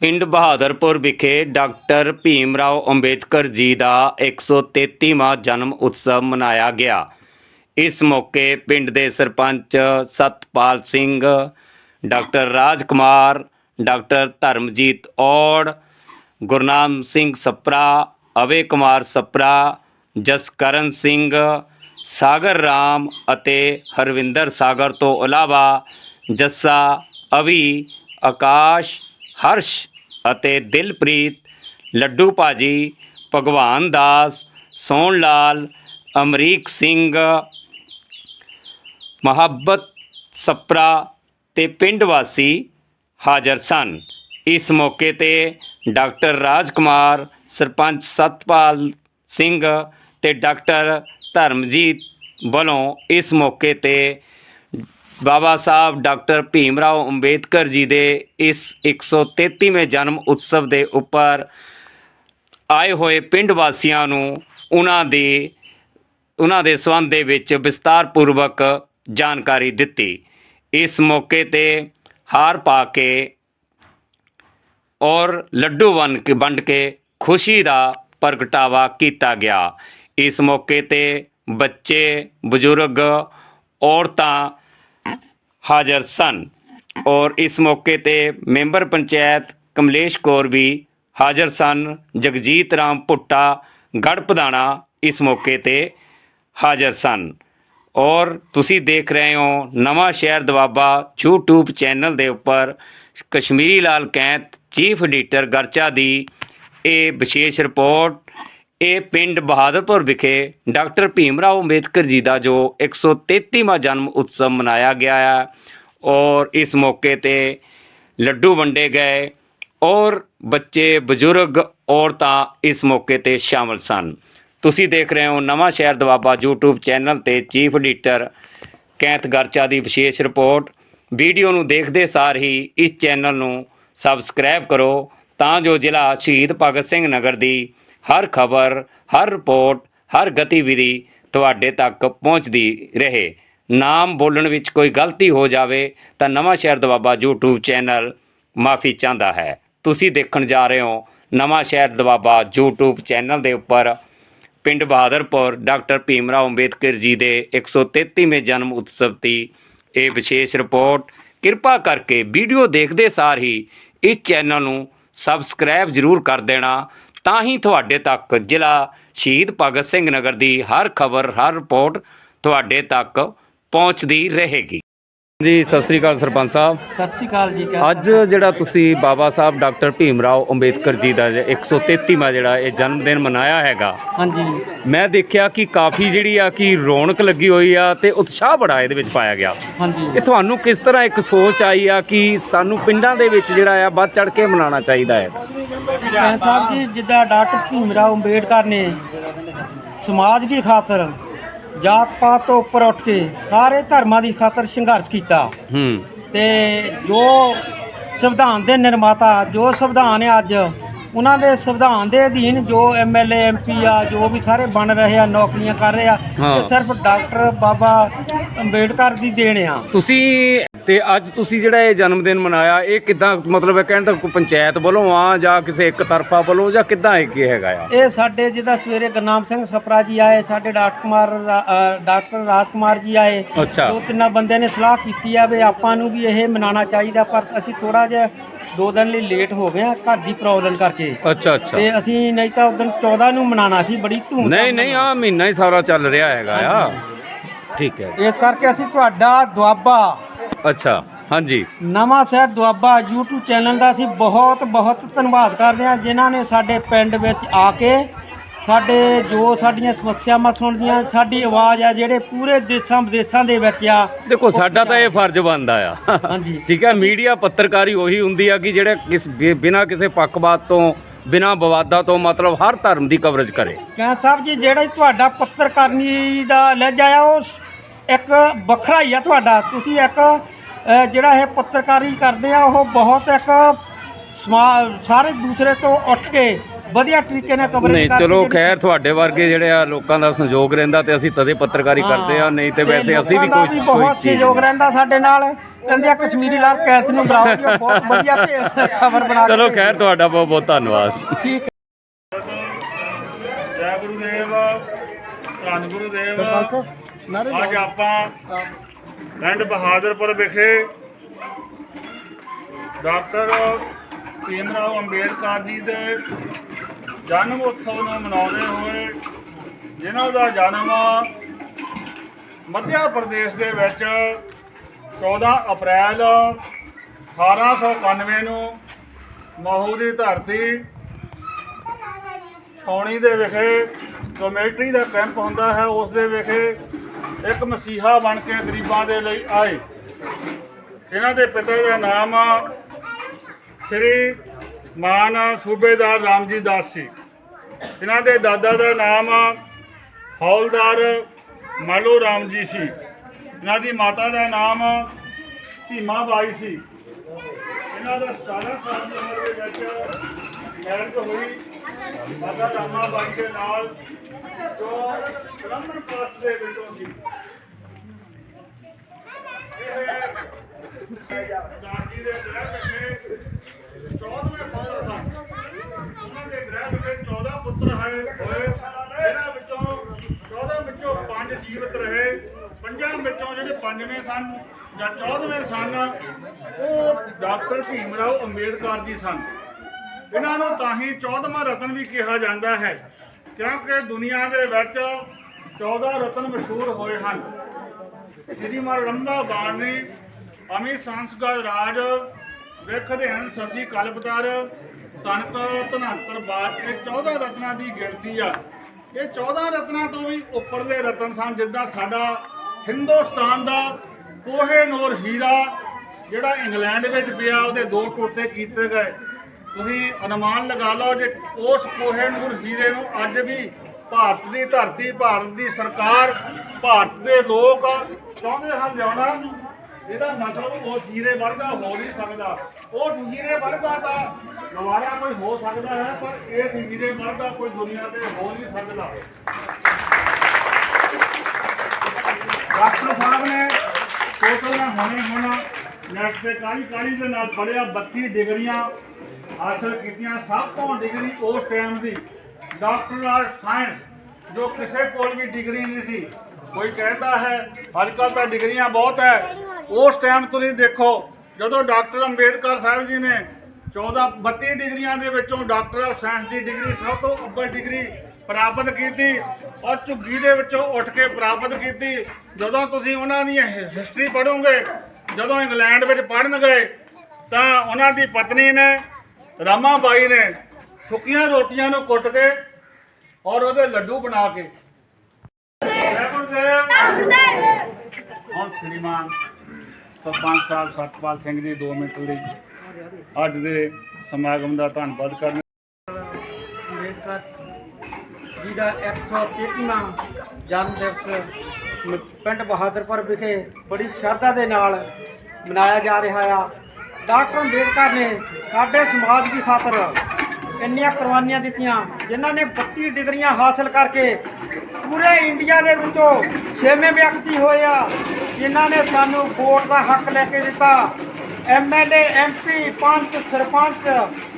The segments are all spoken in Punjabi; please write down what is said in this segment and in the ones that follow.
ਪਿੰਡ ਬਹਾਦਰਪੁਰ ਵਿਖੇ ਡਾਕਟਰ ਭੀਮ ਰਾਓ ਅੰਬੇਦਕਰ ਜੀ ਦਾ 133ਵਾਂ ਜਨਮ ਉਤਸਵ ਮਨਾਇਆ ਗਿਆ। ਇਸ ਮੌਕੇ ਪਿੰਡ ਦੇ ਸਰਪੰਚ ਸਤਪਾਲ ਸਿੰਘ, ਡਾਕਟਰ ਰਾਜ ਕੁਮਾਰ ਡਾਕਟਰ ਧਰਮਜੀਤ ਔੜ, ਗੁਰਨਾਮ ਸਿੰਘ ਸਪਰਾ, ਅਵੇ ਕੁਮਾਰ ਸਪਰਾ, ਜਸਕਰਨ ਸਿੰਘ, ਸਾਗਰ ਰਾਮ ਅਤੇ ਹਰਵਿੰਦਰ ਸਾਗਰ ਤੋਂ ਇਲਾਵਾ ਜੱਸਾ, ਅਵੀ, ਆਕਾਸ਼ ਹਰਸ਼ ਅਤੇ ਦਿਲਪ੍ਰੀਤ, ਲੱਡੂ ਭਾਜੀ ਭਗਵਾਨ ਦਾਸ ਸੋਹਣ ਲਾਲ ਅਮਰੀਕ ਸਿੰਘ, ਮੁਹੱਬਤ ਸਪਰਾ ਤੇ ਪਿੰਡ ਵਾਸੀ ਹਾਜ਼ਰ ਸਨ। ਇਸ ਮੌਕੇ ਤੇ ਡਾਕਟਰ ਰਾਜ ਕੁਮਾਰ ਸਰਪੰਚ ਸਤਪਾਲ ਸਿੰਘ ਤੇ ਡਾਕਟਰ ਧਰਮਜੀਤ ਵੱਲੋਂ ਇਸ ਮੌਕੇ ਤੇ ਬਾਬਾ ਸਾਹਿਬ ਡਾਕਟਰ ਭੀਮ ਰਾਓ ਅੰਬੇਦਕਰ ਜੀ ਦੇ ਇਸ 133ਵੇਂ ਜਨਮ ਉਤਸਵ ਦੇ ਉੱਪਰ ਆਏ ਹੋਏ ਪਿੰਡ ਵਾਸੀਆਂ ਨੂੰ ਉਹਨਾਂ ਦੇ ਉਹਨਾਂ ਦੇ ਸੰਬੰਧ ਦੇ ਵਿੱਚ ਵਿਸਤਾਰ ਪੂਰਵਕ ਜਾਣਕਾਰੀ ਦਿੱਤੀ। ਇਸ ਮੌਕੇ ਤੇ ਹਾਰ ਪਾ ਕੇ ਔਰ ਲੱਡੂ ਵੰਡ ਕੇ ਵੰਡ ਕੇ ਖੁਸ਼ੀ ਦਾ ਪ੍ਰਗਟਾਵਾ ਕੀਤਾ ਗਿਆ। ਇਸ ਮੌਕੇ ਤੇ ਬੱਚੇ, ਬਜ਼ੁਰਗ, ਔਰਤਾਂ ਹਾਜ਼ਰ ਸਨ। ਔਰ ਇਸ ਮੌਕੇ ਤੇ ਮੈਂਬਰ ਪੰਚਾਇਤ ਕਮਲੇਸ਼ ਕੌਰ ਵੀ ਹਾਜ਼ਰ ਸਨ। ਜਗਜੀਤ ਰਾਮ ਭੁੱਟਾ ਗੜਪਧਾਣਾ ਇਸ ਮੌਕੇ ਤੇ ਹਾਜ਼ਰ ਸਨ। ਔਰ ਤੁਸੀਂ ਦੇਖ ਰਹੇ ਹੋ Nawanshahr Doaba YouTube channel ਦੇ ਉੱਪਰ ਕਸ਼ਮੀਰੀ ਲਾਲ ਕੈਂਤ ਚੀਫ ਐਡੀਟਰ ਗਰਚਾ ਦੀ ਇਹ ਵਿਸ਼ੇਸ਼ ਰਿਪੋਰਟ। ਇਹ ਪਿੰਡ ਬਹਾਦਰਪੁਰ ਵਿਖੇ ਡਾਕਟਰ ਭੀਮ ਰਾਓ ਅੰਬੇਦਕਰ ਜੀ ਦਾ ਜੋ 133ਵਾਂ ਜਨਮ ਉਤਸਵ ਮਨਾਇਆ ਗਿਆ ਹੈ ਔਰ ਇਸ ਮੌਕੇ ਤੇ ਲੱਡੂ ਵੰਡੇ ਗਏ ਔਰ ਬੱਚੇ, ਬਜ਼ੁਰਗ, ਔਰਤਾਂ ਇਸ ਮੌਕੇ ਤੇ ਸ਼ਾਮਲ ਸਨ। ਤੁਸੀਂ ਦੇਖ ਰਹੇ ਹੋ Nawanshahr Doaba YouTube channel ਤੇ ਚੀਫ ਐਡੀਟਰ ਕੈਂਤ ਗਰਚਾ ਦੀ ਵਿਸ਼ੇਸ਼ ਰਿਪੋਰਟ। ਵੀਡੀਓ ਨੂੰ ਦੇਖਦੇ ਸਾਰ ਹੀ ਇਸ ਚੈਨਲ ਨੂੰ ਸਬਸਕ੍ਰਾਈਬ ਕਰੋ ਤਾਂ ਜੋ ਜ਼ਿਲ੍ਹਾ ਸ਼ਹੀਦ ਭਗਤ ਸਿੰਘ ਨਗਰ ਦੀ ਹਰ ਖਬਰ, ਹਰ ਰਿਪੋਰਟ, ਹਰ ਗਤੀਵਿਧੀ ਤੁਹਾਡੇ ਤੱਕ ਪਹੁੰਚਦੀ ਰਹੇ। ਨਾਮ ਬੋਲਣ ਵਿੱਚ ਕੋਈ ਗਲਤੀ ਹੋ ਜਾਵੇ ਤਾਂ ਨਵਾਂ ਸ਼ਹਿਰ ਦਵਾਬਾ YouTube ਚੈਨਲ ਮਾਫੀ ਚਾਹੁੰਦਾ ਹੈ। ਤੁਸੀਂ ਦੇਖਣ ਜਾ ਰਹੇ ਹੋ Nawanshahr Doaba YouTube channel ਦੇ ਉੱਪਰ ਪਿੰਡ ਬਹਾਦਰਪੁਰ ਡਾਕਟਰ ਭੀਮ ਰਾਓ ਅੰਬੇਦਕਰ ਜੀ ਦੇ 133ਵੇਂ ਜਨਮ ਉਤਸਵ ਦੀ ਇਹ ਵਿਸ਼ੇਸ਼ ਰਿਪੋਰਟ। ਕਿਰਪਾ ਕਰਕੇ ਵੀਡੀਓ ਦੇਖਦੇ ਸਾਰ ਹੀ ਇਸ ਚੈਨਲ ਨੂੰ ਸਬਸਕ੍ਰਾਈਬ ਜ਼ਰੂਰ ਕਰ ਦੇਣਾ ਤਾਂ ਹੀ ਤੁਹਾਡੇ ਤੱਕ ਜ਼ਿਲ੍ਹਾ ਸ਼ਹੀਦ ਭਗਤ ਸਿੰਘ ਨਗਰ ਦੀ ਹਰ ਖਬਰ ਹਰ ਰਿਪੋਰਟ ਤੁਹਾਡੇ ਤੱਕ ਪਹੁੰਚਦੀ ਰਹੇਗੀ। ਜੀ ਸਤਿ ਸ੍ਰੀ ਅਕਾਲ ਸਰਪੰਚ ਸਾਹਿਬ। ਸਤਿ ਸ਼੍ਰੀ ਅਕਾਲ ਜੀ ਕਹਿ ਅੱਜ ਜਿਹੜਾ ਤੁਸੀਂ ਬਾਬਾ ਸਾਹਿਬ ਡਾਕਟਰ ਭੀਮ ਰਾਓ ਅੰਬੇਦਕਰ ਜੀ ਦਾ 133ਵਾਂ ਜਿਹੜਾ ਇਹ ਜਨਮ ਦਿਨ ਮਨਾਇਆ ਹੈਗਾ ਹਾਂਜੀ। ਮੈਂ ਦੇਖਿਆ ਕਿ ਕਾਫੀ ਜਿਹੜੀ ਆ ਕਿ ਰੌਣਕ ਲੱਗੀ ਹੋਈ ਆ ਤੇ ਉਤਸ਼ਾਹ ਬੜਾ ਇਹਦੇ ਵਿੱਚ ਪਾਇਆ ਗਿਆ। ਹਾਂਜੀ। ਇਹ ਤੁਹਾਨੂੰ ਕਿਸ ਤਰ੍ਹਾਂ ਇੱਕ ਸੋਚ ਆਈ ਆ ਕਿ ਸਾਨੂੰ ਪਿੰਡਾਂ ਦੇ ਵਿੱਚ ਜਿਹੜਾ ਆ ਵੱਧ ਚੜ ਕੇ ਮਨਾਉਣਾ ਚਾਹੀਦਾ ਹੈ? ਕਹਿ ਸਾਹਿਬ ਜੀ ਜਿੱਦਾਂ ਡਾਕਟਰ ਭੀਮ ਰਾਓ ਅੰਬੇਡਕਰ ਨੇ ਸਮਾਜ ਦੀ ਖਾਤਰ ਜਾਤ ਪਾਤ ਤੋਂ ਉੱਪਰ ਉੱਠ ਕੇ ਸਾਰੇ ਧਰਮਾਂ ਦੀ ਖਾਤਰ ਸੰਘਰਸ਼ ਕੀਤਾ। ਹੂੰ। ਤੇ ਜੋ ਸੰਵਿਧਾਨ ਦੇ ਨਿਰਮਾਤਾ ਜੋ ਸੰਵਿਧਾਨ ਹੈ ਅੱਜ ਉਹਨਾਂ ਦੇ ਸੰਵਿਧਾਨ ਦੇ ਅਧੀਨ ਜੋ ਐਮਐਲਏ ਐਮਪੀ ਆ ਜੋ ਵੀ ਸਾਰੇ ਬਣ ਰਹੇ ਆ ਨੌਕਰੀਆਂ ਕਰ ਰਹੇ ਆ। ਤੇ ਸਿਰਫ ਡਾਕਟਰ ਬਾਬਾ ਅੰਬੇਡਕਰ ਦੀ ਦੇਣ ਆ। ਤੁਸੀਂ ਤੇ ਅੱਜ ਤੁਸੀਂ ਜਿਹੜਾ ਇਹ ਜਨਮ ਦਿਨ ਮਨਾਇਆ ਇਹ ਕਿਦਾਂ ਮਤਲਬ ਇਹ ਕਹਿਣ ਦਾ ਕੋਈ ਪੰਚਾਇਤ ਵੱਲੋਂ ਆ ਜਾਂ ਕਿਸੇ ਇੱਕ ਤਰਫਾ ਵੱਲੋਂ ਜਾਂ ਕਿਦਾਂ ਇਹ ਕੀ ਹੈਗਾ ਆ? ਇਹ ਸਾਡੇ ਜਿਹਦਾ ਸਵੇਰੇ ਗੁਰਨਾਮ ਸਿੰਘ ਸਪਰਾ ਜੀ ਆਏ ਸਾਡੇ ਡਾਕਟਰ ਕੁਮਾਰ ਰਾ- ਅ, ਡਾਕਟਰ ਰਾਜ ਕੁਮਾਰ ਜੀ ਆਏ। ਅੱਛਾ। ਦੋ ਤਿੰਨਾਂ ਬੰਦਿਆਂ ਨੇ ਸਲਾਹ ਕੀਤੀ ਆ ਵੀ ਆਪਾਂ ਨੂੰ ਵੀ ਇਹ ਮਨਾਉਣਾ ਚਾਹੀਦਾ ਪਰ ਅਸੀਂ ਥੋੜਾ ਜਿਹਾ ਦੋ ਦਿਨ ਲਈ ਲੇਟ ਹੋ ਗਏ ਆ ਘਰ ਦੀ ਪ੍ਰੋਬਲਮ ਕਰਕੇ। ਅੱਛਾ ਅੱਛਾ। ਤੇ ਅਸੀਂ ਨਹੀਂ ਤਾਂ ਉਦੋਂ 14 ਨੂੰ ਮਨਾਉਣਾ ਸੀ ਬੜੀ ਧੂਮ ਨਹੀਂ ਨਹੀਂ ਆ ਮਹੀਨਾ ਹੀ ਸਾਰਾ ਚੱਲ ਰਿਹਾ ਹੈਗਾ ਆ। ਠੀਕ ਹੈ। ਇਸ ਕਰਕੇ ਅਸੀਂ ਤੁਹਾਡਾ ਦੁਆਬਾ ਅੱਛਾ ਹਾਂਜੀ। ਨਵਾਂ ਸ਼ਹਿਰ ਦੁਆਬਾ YouTube ਚੈਨਲ ਦਾ ਅਸੀਂ ਬਹੁਤ ਬਹੁਤ ਧੰਨਵਾਦ ਕਰਦੇ ਹਾਂ ਜਿਨ੍ਹਾਂ ਨੇ ਸਾਡੇ ਪਿੰਡ ਵਿੱਚ ਆ ਕੇ ਸਾਡੇ ਜੋ ਸਾਡੀਆਂ ਸਮੱਸਿਆਵਾਂ ਸੁਣਦੀਆਂ ਸਾਡੀ ਆਵਾਜ਼ ਆ ਜਿਹੜੇ ਪੂਰੇ ਦੇਸ਼ਾਂ ਵਿਦੇਸ਼ਾਂ ਦੇ ਵਿੱਚ ਆ ਦੇਖੋ ਸਾਡਾ ਤਾਂ ਇਹ ਫਰਜ਼ ਬਣਦਾ ਆ। ਹਾਂਜੀ। ਠੀਕ ਹੈ ਮੀਡੀਆ ਪੱਤਰਕਾਰੀ ਉਹੀ ਹੁੰਦੀ ਆ ਕਿ ਜਿਹੜੇ ਕਿਸ ਬਿਨਾਂ ਕਿਸੇ ਪੱਖਪਾਤ ਤੋਂ ਬਿਨਾਂ ਵਿਵਾਦਾਂ ਤੋਂ ਮਤਲਬ ਹਰ ਧਰਮ ਦੀ ਕਵਰੇਜ ਕਰੇ। ਕਹਿ ਸਾਹਿਬ ਜੀ ਜਿਹੜਾ ਤੁਹਾਡਾ ਪੱਤਰਕਾਰੀ ਦਾ ਲਹਿਜਾ ਆ ਉਹ ਇੱਕ ਵੱਖਰਾ ਹੀ ਆ ਤੁਹਾਡਾ। ਤੁਸੀਂ ਇੱਕ ਜਿਹੜਾ ਇਹ ਪੱਤਰਕਾਰੀ ਕਰਦੇ ਆ ਉਹ ਬਹੁਤ ਇੱਕ ਸਾਰੇ ਦੂਸਰੇ ਤੋਂ ਉੱਠ ਕੇ ਵਧੀਆ ਤਰੀਕੇ ਨਾਲ ਕਵਰੇਜ ਨਹੀਂ ਕਰਕੇ ਚਲੋ ਖੈਰ ਤੁਹਾਡੇ ਵਰਗੇ ਜਿਹੜੇ ਆ ਲੋਕਾਂ ਦਾ ਸੰਯੋਗ ਰਹਿੰਦਾ ਤੇ ਅਸੀਂ ਤਦੇ ਪੱਤਰਕਾਰੀ ਕਰਦੇ ਆ ਨਹੀਂ ਤੇ ਵੈਸੇ ਅਸੀਂ ਵੀ ਕੋਈ ਕੋਈ ਬਹੁਤ ਚੀਜ਼ ਸਹਿਯੋਗ ਰਹਿੰਦਾ ਸਾਡੇ ਨਾਲ। ਕਹਿੰਦੇ ਆ ਕਸ਼ਮੀਰੀ ਲਾਲ ਕੈਂਥ ਨੂੰ ਬੁਲਾਓ ਜੀ ਬਹੁਤ ਵਧੀਆ ਖਬਰ ਬਣਾ ਚਲੋ। ਖੈਰ ਤੁਹਾਡਾ ਬਹੁਤ ਬਹੁਤ ਧੰਨਵਾਦ। ਠੀਕ ਹੈ। ਜੈ ਗੁਰੂਦੇਵ ਧੰਨ ਗੁਰੂਦੇਵ। ਸਰਪੰਚ ਸਾਹਿਬ ਨਾਰੇ ਅੱਜ ਆਪਾਂ ਪਿੰਡ ਬਹਾਦਰਪੁਰ ਵਿਖੇ ਡਾਕਟਰ ਭੀਮ ਰਾਓ ਅੰਬੇਡਕਰ ਜੀ ਦੇ ਜਨਮ ਉਤਸਵ ਨੂੰ ਮਨਾਉਂਦੇ ਹੋਏ, ਜਿਨ੍ਹਾਂ ਦਾ ਜਨਮ ਮੱਧਿਆ ਪ੍ਰਦੇਸ਼ ਦੇ ਵਿੱਚ 14 ਅਪ੍ਰੈਲ 1891 ਨੂੰ ਮਹੂ ਦੀ ਧਰਤੀ ਸੌਣੀ ਦੇ ਵਿਖੇ ਕਮੇਟੀ ਦਾ ਕੈਂਪ ਹੁੰਦਾ ਹੈ, ਉਸ ਦੇ ਵਿਖੇ ਇੱਕ ਮਸੀਹਾ ਬਣ ਕੇ ਗਰੀਬਾਂ ਦੇ ਲਈ ਆਏ। ਇਹਨਾਂ ਦੇ ਪਿਤਾ ਦਾ ਨਾਮ ਸ੍ਰੀ ਮਾਨ ਸੂਬੇਦਾਰ ਰਾਮਜੀ ਦਾਸ ਸੀ। ਇਹਨਾਂ ਦੇ ਦਾਦਾ ਦਾ ਨਾਮ ਹੌਲਦਾਰ ਮਾਲੋ ਰਾਮ ਜੀ ਸੀ। ਇਹਨਾਂ ਦੀ ਮਾਤਾ ਦਾ ਨਾਮ ਧੀਮਾ ਬਾਈ ਸੀ। ਇਹਨਾਂ ਦਾ 17 ਸਾਲ ਦੀ ਉਮਰ ਦੇ ਵਿੱਚ ਮੈਰਿਜ ਹੋਈ। ਮਾਤਾ ਰਾਮਾ ਬਾਈ ਦੇ ਨਾਲ ਜੋ ਬ੍ਰਾਹਮਣ ਕਾਸਟ ਦੇ ਵਿੱਚੋਂ ਸੀ ਇਹ ਦਾਦੀ ਦੇ ਗ੍ਰਹਿ ਵਿਖੇ 14ਵੇਂ ਪੁੱਤਰ ਸਨ ਉਹਨਾਂ ਦੇ ਗ੍ਰਹਿ ਵਿਖੇ 14 ਪੁੱਤਰ ਹੈ ਹੋਏ। ਇਹਨਾਂ ਵਿੱਚੋਂ 14 ਵਿੱਚੋਂ 5 ਜੀਵਤ ਰਹੇ। ਪੰਜਾਂ ਵਿੱਚੋਂ ਜਿਹੜੇ ਪੰਜਵੇਂ ਸਨ ਜਾਂ 14ਵੇਂ ਸਨ, ਉਹ ਡਾਕਟਰ ਭੀਮ ਰਾਓ ਅੰਬੇਦਕਰ ਜੀ ਸਨ। ਇਹਨਾਂ ਨੂੰ ਤਾਂ ਹੀ 14ਵਾਂ ਰਤਨ ਵੀ ਕਿਹਾ ਜਾਂਦਾ ਹੈ, ਕਿਉਂਕਿ ਦੁਨੀਆ ਦੇ ਵਿੱਚ 14 ਰਤਨ ਮਸ਼ਹੂਰ ਹੋਏ ਹਨ। ਸ੍ਰੀ ਮਰੰਦਾ ਬਾਣੀ ਅਮੀ ਸੰਸਕਾਰ ਰਾਜ ਵੇਖਦੇ ਹਨ ਸਸੀ ਕਲਪਤਰ, ਤਨਕ, ਧਨੰਤਰ ਬਾਦ ਇਹ 14 ਰਤਨਾਂ ਦੀ ਗਿਣਤੀ ਆ। ਇਹ 14 ਰਤਨਾਂ ਤੋਂ ਵੀ ਉੱਪਰਲੇ ਰਤਨ ਸਨ, ਜਿੱਦਾਂ ਸਾਡਾ ਹਿੰਦੁਸਤਾਨ ਦਾ ਕੋਹੇ ਨੂਰ ਹੀਰਾ, ਜਿਹੜਾ ਇੰਗਲੈਂਡ ਵਿੱਚ ਪਿਆ, ਉਹਦੇ ਦੋ ਟੋਟੇ ਕੀਤੇ ਗਏ। ਤੁਸੀਂ ਅਨੁਮਾਨ ਲਗਾ ਲਓ ਜੇ ਉਸ ਕੋਹੇ ਹੀਰੇ ਨੂੰ ਅੱਜ ਵੀ ਭਾਰਤ ਦੀ ਧਰਤੀ, ਭਾਰਤ ਦੀ ਸਰਕਾਰ, ਭਾਰਤ ਦੇ ਲੋਕ ਚਾਹੁੰਦੇ ਹਨ ਲਿਆਉਣਾ, ਇਹਦਾ ਮਤਲਬ ਉਹ ਹੀਰੇ ਵਰਗਾ ਹੋ ਨਹੀਂ ਸਕਦਾ। ਉਹ ਹੀਰੇ ਵਰਗਾ ਤਾਂ ਦੁਬਾਰਾ ਕੋਈ ਹੋ ਸਕਦਾ ਹੈ, ਪਰ ਇਹ ਹੀਰੇ ਵਰਗਾ ਕੋਈ ਦੁਨੀਆ ਤੇ ਹੋ ਨਹੀਂ ਸਕਦਾ। ਡਾਕਟਰ ਸਾਹਿਬ ਨੇ ਟੋਟਲ ਨਾ ਹੁਣ ਨੈਟ ਤੇ ਕਾਲੀ ਕਾਲੀ ਦੇ ਨਾਲ ਫੜਿਆ 32 ਡਿਗਰੀਆਂ ਹਾਸਲ ਕੀਤੀਆਂ ਸਭ ਤੋਂ ਡਿਗਰੀ ਉਸ ਟਾਈਮ ਦੀ ਡਾਕਟਰ ਆਫ ਸਾਇੰਸ ਜੋ ਕਿਸੇ ਕੋਲ ਵੀ ਡਿਗਰੀ ਨਹੀਂ ਸੀ। ਕੋਈ ਕਹਿੰਦਾ ਹੈ ਅੱਜ ਕੱਲ੍ਹ ਤਾਂ ਡਿਗਰੀਆਂ ਬਹੁਤ ਹੈ। ਉਸ ਟਾਈਮ ਤੁਸੀਂ ਦੇਖੋ, ਜਦੋਂ ਡਾਕਟਰ ਅੰਬੇਦਕਰ ਸਾਹਿਬ ਜੀ ਨੇ 14 32 ਡਿਗਰੀਆਂ ਦੇ ਵਿੱਚੋਂ ਡਾਕਟਰ ਆਫ ਸਾਇੰਸ ਦੀ ਡਿਗਰੀ ਸਭ ਤੋਂ ਉੱਪਰ ਡਿਗਰੀ ਪ੍ਰਾਪਤ ਕੀਤੀ ਔਰ ਝੁੱਗੀ ਦੇ ਵਿੱਚੋਂ ਉੱਠ ਕੇ ਪ੍ਰਾਪਤ ਕੀਤੀ। ਜਦੋਂ ਤੁਸੀਂ ਉਹਨਾਂ ਦੀ ਹਿਸਟਰੀ ਪੜ੍ਹੋਗੇ, ਜਦੋਂ ਇੰਗਲੈਂਡ ਵਿੱਚ ਪੜ੍ਹਨ ਗਏ, ਤਾਂ ਉਹਨਾਂ ਦੀ ਪਤਨੀ ਨੇ ਰਾਮਾ ਬਾਈ ਨੇ ਸੁੱਕੀਆਂ ਰੋਟੀਆਂ ਨੂੰ ਕੁੱਟ ਕੇ ਔਰ ਉਹਦੇ ਲੱਡੂ ਬਣਾ ਕੇ। ਜੈ ਗੁਰਦੇਵ। ਹੁਣ ਸ਼੍ਰੀਮਾਨ ਸਰਪੰਚ ਸਾਹਿਬ ਸਤਪਾਲ ਸਿੰਘ ਜੀ 2 ਮਿੰਟ ਲਈ ਅੱਜ ਦੇ ਸਮਾਗਮ ਦਾ ਧੰਨਵਾਦ ਕਰਨ। ਅੰਬੇਡਕਰ ਜੀ ਦਾ 133ਵਾਂ ਜਨਮ ਦਿਵਸ ਪਿੰਡ ਬਹਾਦਰਪੁਰ ਵਿਖੇ ਬੜੀ ਸ਼ਰਧਾ ਦੇ ਨਾਲ ਮਨਾਇਆ ਜਾ ਰਿਹਾ ਆ। ਡਾਕਟਰ ਅੰਬੇਦਕਰ ਨੇ ਸਾਡੇ ਸਮਾਜ ਦੀ ਖਾਤਰ ਇੰਨੀਆਂ ਕੁਰਬਾਨੀਆਂ ਦਿੱਤੀਆਂ, ਜਿਨ੍ਹਾਂ ਨੇ 32 ਡਿਗਰੀਆਂ ਹਾਸਲ ਕਰਕੇ ਪੂਰੇ ਇੰਡੀਆ ਦੇ ਵਿੱਚੋਂ ਛੇਵੇਂ ਵਿਅਕਤੀ ਹੋਏ ਆ, ਜਿਨ੍ਹਾਂ ਨੇ ਸਾਨੂੰ ਵੋਟ ਦਾ ਹੱਕ ਲੈ ਕੇ ਦਿੱਤਾ। ਐਮਐਲਏ ਐਮਪੀ ਪੰਚ, ਸਰਪੰਚ,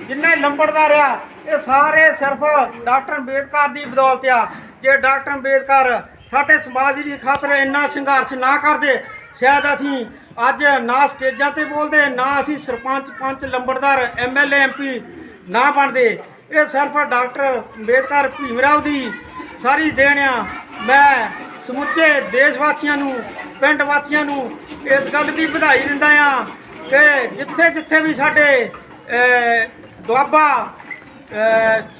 ਜਿੰਨੇ ਲੰਬੜਦਾਰ ਆ, ਇਹ ਸਾਰੇ ਸਿਰਫ ਡਾਕਟਰ ਅੰਬੇਦਕਰ ਦੀ ਬਦੌਲਤ ਆ। ਜੇ ਡਾਕਟਰ ਅੰਬੇਦਕਰ ਸਾਡੇ ਸਮਾਜ ਦੀ ਖਾਤਰ ਇੰਨਾ ਸੰਘਰਸ਼ ਨਾ ਕਰਦੇ ਸ਼ਾਇਦ ਅਸੀਂ ਅੱਜ ਨਾ ਸਟੇਜਾਂ ਤੇ ਬੋਲਦੇ, ਨਾ ਅਸੀਂ ਸਰਪੰਚ, ਪੰਚ, ਲੰਬੜਦਾਰ ਐਮਐਲਏ ਐਮਪੀ ਨਾ ਬਣਦੇ। ਇਹ ਸਿਰਫ ਡਾਕਟਰ ਅੰਬੇਦਕਰ ਭੀਮ ਰਾਓ ਦੀ ਸਾਰੀ ਦੇਣ ਆ। ਮੈਂ ਸਮੁੱਚੇ ਦੇਸ਼ ਵਾਸੀਆਂ ਨੂੰ, ਪਿੰਡ ਵਾਸੀਆਂ ਨੂੰ ਇਸ ਗੱਲ ਦੀ ਵਧਾਈ ਦਿੰਦਾ ਆ ਕਿ ਜਿੱਥੇ ਜਿੱਥੇ ਵੀ ਸਾਡੇ ਦੁਆਬਾ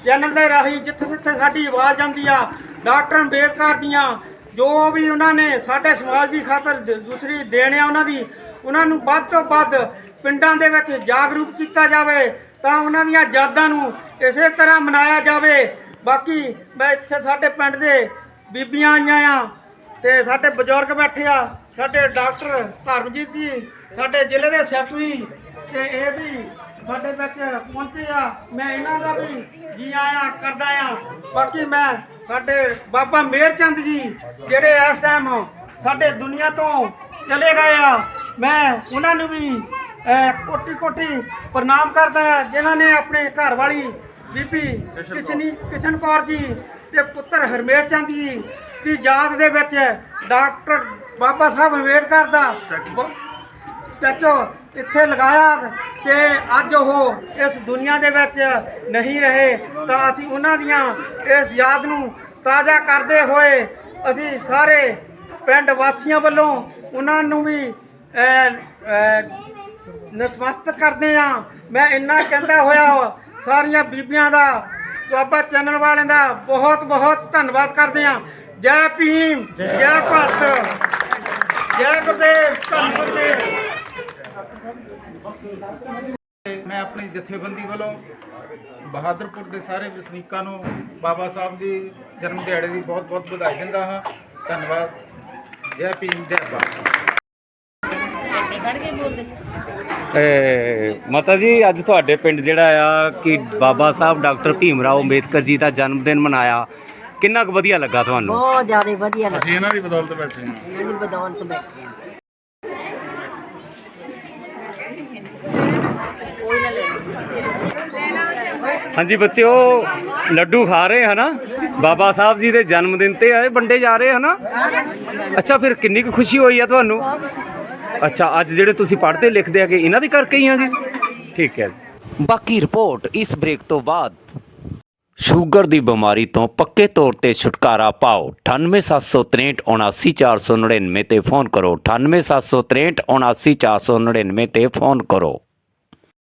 ਚੈਨਲ ਦੇ ਰਾਹੀਂ ਜਿੱਥੇ ਜਿੱਥੇ ਸਾਡੀ ਆਵਾਜ਼ ਆਉਂਦੀ ਆ, ਡਾਕਟਰ ਅੰਬੇਦਕਰ ਦੀਆਂ ਜੋ ਵੀ ਉਹਨਾਂ ਨੇ ਸਾਡੇ ਸਮਾਜ ਦੀ ਖਾਤਰ ਦ- ਦੂਸਰੀ ਦੇਣ ਆ ਉਹਨਾਂ ਦੀ, ਉਹਨਾਂ ਨੂੰ ਵੱਧ ਤੋਂ ਵੱਧ ਪਿੰਡਾਂ ਦੇ ਵਿੱਚ ਜਾਗਰੂਕ ਕੀਤਾ ਜਾਵੇ, ਤਾਂ ਉਹਨਾਂ ਦੀਆਂ ਯਾਦਾਂ ਨੂੰ ਇਸੇ ਤਰ੍ਹਾਂ ਮਨਾਇਆ ਜਾਵੇ। ਬਾਕੀ ਮੈਂ ਇੱਥੇ ਸਾਡੇ ਪਿੰਡ ਦੇ ਬੀਬੀਆਂ ਆਈਆਂ ਆ, ਤੇ ਸਾਡੇ ਬਜ਼ੁਰਗ ਬੈਠੇ ਆ, ਸਾਡੇ ਡਾਕਟਰ ਧਰਮਜੀਤ ਜੀ, ਸਾਡੇ ਜ਼ਿਲ੍ਹੇ ਦੇ ਸੈਕਟਰੀ, ਤੇ ਇਹ ਵੀ ਸਾਡੇ ਵਿੱਚ ਪਹੁੰਚੇ ਆ। ਮੈਂ ਇਹਨਾਂ ਦਾ ਵੀ ਜੀ ਆਇਆਂ, ਕਰਦਾ ਆ ਬਾਕੀ ਮੈਂ ਸਾਡੇ ਬਾਬਾ ਮੇਰ ਚੰਦ ਜੀ ਜਿਹੜੇ ਇਸ ਟਾਈਮ ਸਾਡੇ ਦੁਨੀਆ ਤੋਂ ਚਲੇ ਗਏ ਆ ਮੈਂ ਉਹਨਾਂ ਨੂੰ ਵੀ ਕੋਟੀ ਕੋਟੀ ਪ੍ਰਣਾਮ ਕਰਦਾ ਹਾਂ, ਜਿਨ੍ਹਾਂ ਨੇ ਆਪਣੇ ਘਰ ਵਾਲੀ ਬੀਬੀ ਕਿਸ਼ਨੀ ਕਿਸ਼ਨ ਕੌਰ ਜੀ ਤੇ ਪੁੱਤਰ ਹਰਮੇਸ਼ ਚੰਦ ਜੀ ਦੀ ਯਾਦ ਦੇ ਵਿੱਚ ਡਾਕਟਰ ਬਾਬਾ ਸਾਹਿਬ ਅੰਬੇਡਕਰ ਦਾ ਬ- ਸਟੈਚੂ ਇੱਥੇ ਲਗਾਇਆ ਕਿ ਅੱਜ ਉਹ ਇਸ ਦੁਨੀਆ ਦੇ ਵਿੱਚ ਨਹੀਂ ਰਹੇ ਤਾਂ ਅਸੀਂ ਉਹਨਾਂ ਦੀਆਂ ਇਸ ਯਾਦ ਨੂੰ ਤਾਜ਼ਾ ਕਰਦੇ ਹੋਏ ਅਸੀਂ ਸਾਰੇ ਪਿੰਡ ਵਾਸੀਆਂ ਵੱਲੋਂ ਉਹਨਾਂ ਨੂੰ ਵੀ ਅਹ, ਨਤਮਸਤਕ ਕਰਦੇ ਆ ਮੈਂ ਇੰਨਾ ਕਹਿੰਦਾ ਹੋਇਆ ਸਾਰੀਆਂ ਬੀਬੀਆਂ ਦਾ ਬਾਬਾ ਚੈਨਲ ਵਾਲਿਆਂ ਦਾ ਬਹੁਤ ਬਹੁਤ ਧੰਨਵਾਦ ਕਰਦੇ ਆ ਜੈ ਭੀਮ ਜੈ ਭਾਰਤ ਜੈ ਗੁਰਦੇਵ ਧੰਨ ਗੁਰਦੇਵ। ਮੈਂ ਆਪਣੀ ਜਥੇਬੰਦੀ ਵੱਲੋਂ ਬਹਾਦਰਪੁਰ ਦੇ ਸਾਰੇ ਵਸਨੀਕਾਂ ਨੂੰ ਬਾਬਾ ਸਾਹਿਬ ਦੀ ਜਨਮ ਦਿਹਾੜੇ ਦੀ ਬਹੁਤ-ਬਹੁਤ ਵਧਾਈ ਦਿੰਦਾ ਹਾਂ। ਧੰਨਵਾਦ। ਜੈ ਭੀਮ ਜੈ ਇਹ ਮਾਤਾ ਜੀ ਅੱਜ ਤੁਹਾਡੇ ਪਿੰਡ ਜਿਹੜਾ ਆ ਕਿ ਬਾਬਾ ਸਾਹਿਬ ਡਾਕਟਰ ਭੀਮ ਰਾਓ ਅੰਬੇਦਕਰ ਜੀ ਦਾ ਜਨਮ ਦਿਨ ਮਨਾਇਆ। ਕਿੰਨਾ ਕੁ ਵਧੀਆ ਲੱਗਾ ਤੁਹਾਨੂੰ? ਬਹੁਤ ਜ਼ਿਆਦਾ ਵਧੀਆ ਲੱਗਾ। ਅਸੀਂ ਇਹਨਾਂ ਦੀ ਬਦੌਲਤ ਬੈਠੇ ਹਾਂ। ਇਹਨਾਂ ਦੀ ਬਦੌਲਤ ਬੈਠੇ ਆ ਕੋਈ ਨਾ ਲੈ ਹਾਂਜੀ ਬੱਚਿਓ ਲੱਡੂ ਖਾ ਰਹੇ ਹਨਾ? ਬਾਬਾ ਸਾਹਿਬ ਜੀ ਦੇ ਜਨਮ ਦਿਨ ਤੇ ਆਏ ਵੰਡੇ ਜਾ ਰਹੇ ਹਨਾ? ਅੱਛਾ ਫਿਰ ਕਿੰਨੀ ਕੁ ਖੁਸ਼ੀ ਹੋਈ ਆ ਤੁਹਾਨੂੰ? ਅੱਛਾ ਅੱਜ ਜਿਹੜੇ ਤੁਸੀਂ ਪੜ੍ਹਦੇ ਲਿਖਦੇ ਆਗੇ ਇਹਨਾਂ ਦੀ ਕਰਕੇ ਹੀ ਆ ਜੀ? ਠੀਕ ਹੈ ਜੀ। ਬਾਕੀ ਰਿਪੋਰਟ ਇਸ ਬ੍ਰੇਕ ਤੋਂ ਬਾਅਦ। ਸ਼ੂਗਰ ਦੀ ਬਿਮਾਰੀ ਤੋਂ ਪੱਕੇ ਤੌਰ ਤੇ ਛੁਟਕਾਰਾ ਪਾਓ। 9876379499 ਤੇ ਫੋਨ ਕਰੋ। 9876379499 ਤੇ ਫੋਨ ਕਰੋ।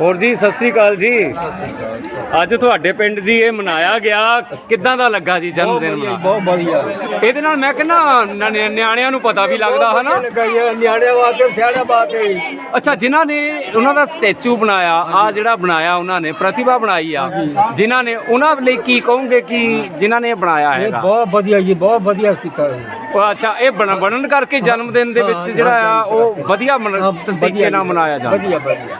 ਹੋਰ ਜੀ ਸਤਿ ਸ੍ਰੀ ਅਕਾਲ ਜੀ। ਅੱਜ ਤੁਹਾਡੇ ਪਿੰਡ ਜੀ ਇਹ ਮਨਾਇਆ ਗਿਆ ਕਿੱਦਾਂ ਦਾ ਲੱਗਾ ਜੀ ਜਨਮ ਦਿਨ ਮਨਾ ਬਹੁਤ ਵਧੀਆ। ਇਹਦੇ ਨਾਲ ਮੈਂ ਕਹਿੰਦਾ ਨਿਆਣਿਆਂ ਨੂੰ ਪਤਾ ਵੀ ਲੱਗਦਾ ਹਨਾ? ਗਈ ਨਿਆਣੇ ਵਾਸਤੇ ਸਿਆਣਾ ਬਾਤੇ ਅੱਛਾ ਜਿਨ੍ਹਾਂ ਨੇ ਉਹਨਾਂ ਦਾ ਸਟੈਚੂ ਬਣਾਇਆ ਆ ਜਿਹੜਾ ਬਣਾਇਆ ਉਹਨਾਂ ਨੇ ਪ੍ਰਤਿਭਾ ਬਣਾਈ ਆ ਜਿਨ੍ਹਾਂ ਨੇ ਉਹਨਾਂ ਲਈ ਕੀ ਕਹੋਗੇ ਕਿ ਜਿਨ੍ਹਾਂ ਨੇ ਬਣਾਇਆ ਹੈਗਾ? ਬਹੁਤ ਵਧੀਆ ਜੀ ਬਹੁਤ ਵਧੀਆ ਕੀਤਾ ਅੱਛਾ ਇਹ ਬਣ- ਬਣਨ ਕਰਕੇ ਜਨਮ ਦਿਨ ਦੇ ਵਿੱਚ ਜਿਹੜਾ ਆ ਉਹ ਵਧੀਆ ਤਰੀਕੇ ਨਾਲ ਮਨਾਇਆ ਜਾਂਦਾ। ਵਧੀਆ ਵਧੀਆ।